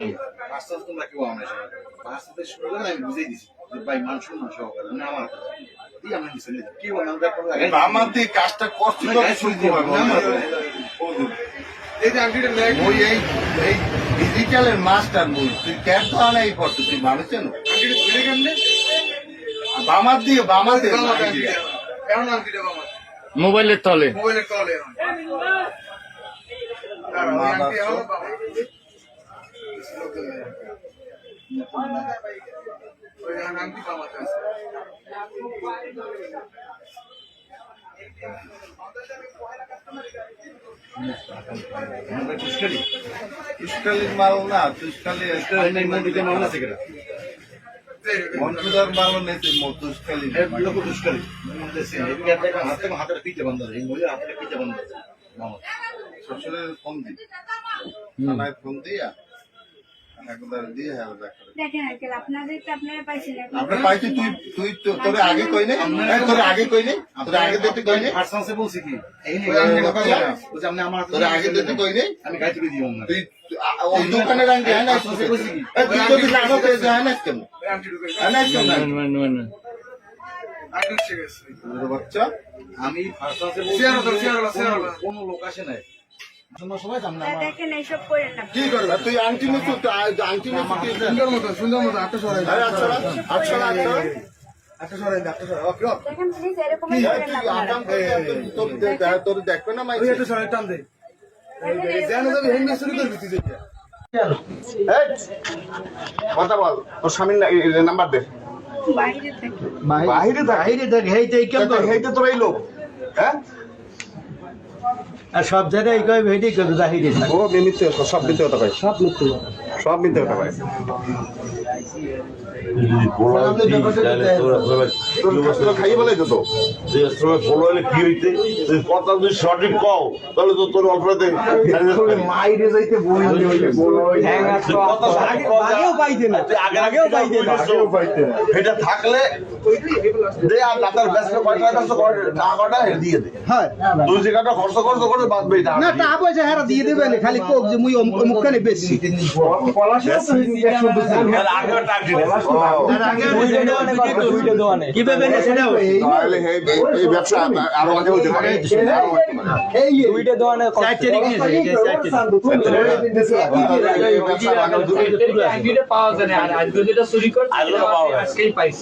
আস্তে আস্তে তোমরা কেউ আমার আস্তে শুরু করে আমি বুঝিয়ে দিছি যে ভাই মানুষ না সহকারে মানে আমার কোনো দিয়ে কাজটা এই ডিজিটালের মাস্টার বই তুই ক্যাট তো আনাই করতো তুই মানুষ বামার দিয়ে বামার দিয়ে বাবা মোবাইলের তলে। মোবাইলের তলে তুষ্কালির মাল না তুষ্কালি মামলা আছে কেন মন্ত্রদার মাল নেই তুষ্কালি লোক খুশকারি হাতে হাতের পিঠে বন্ধ এই মহিলা হাতের পিঠে বন্ধ মামা ফোন দি থানায় ফোন দিয়া একবার দিয়ে হ্যাঁ দেখা দেখেন আঙ্কেল আপনাদের তো আপনারা পাইছেন এখন পাইছি তুই তুই তোরে আগে কই নাই তোরে আগে কই নাই তোরে আগে দিতে কই নাই ফার্স্ট বলছি কি? এই ওই আন্টি কথা বলে। বলছি আপনি আমার তোরে আগে দিতে কই নাই আমি গাড়ি দিই না। তুই ওই দোকানের আঙ্টি হ্যাঁ না বলছি কি? তুই হ্যাঁ না কেন? হ্যাঁ না বাচ্চা? আমি ফার্স্ট বলছি হলো। কোন লোক আসে নাই। কি করবে তুই আংটি আংটি সুন্দর মতো সুন্দর মতো আটটা সরাই আচ্ছা আচ্ছা আচ্ছা তোর দে- দেখবে না মাই একটা সরাই টান কথা বল। তোর স্বামীর এই নাম্বার দে। বাইরে থেকে। বাহিরে থাক। হেইতে তোর এই লোক। হ্যাঁ? আর সব জায়গায় কয় ভেটি করবে ও থাক সব মিথ্যে কথা, সব মিথ্যে কথা সব মিথ্যে কথা ভাই। তোর খাইয়ে বলে তো সঠিক কও তাহলে তো তোর অপরাধে মাইরে যাইতে আগেও পাইতে না। আগেও পাইতে না। এটা থাকলে দে আর নাতার ব্যস্ত কয়টা ব্যস্ত করে দিয়ে দে। হয়। তুই খরচ করে না তা পয়সা হেরা দিয়ে দেবে না। খালি কোক যে মুই অমুক অমুক খানে বেশি। আগে পারে। পারে। দোকানে পারে।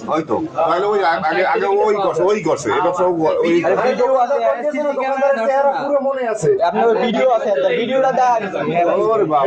হয়তো তাহলে ওই আগে আগে ওই করছে ওই করছে। ব্যবসা ও- ওই আপনার ভিডিও আছে ভিডিওটা ওরে বাবা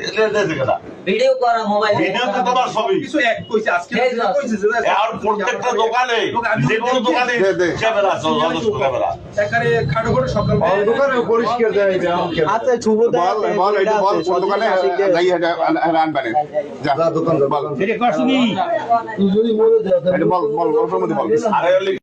আচ্ছা বল দোকানে বল বল বল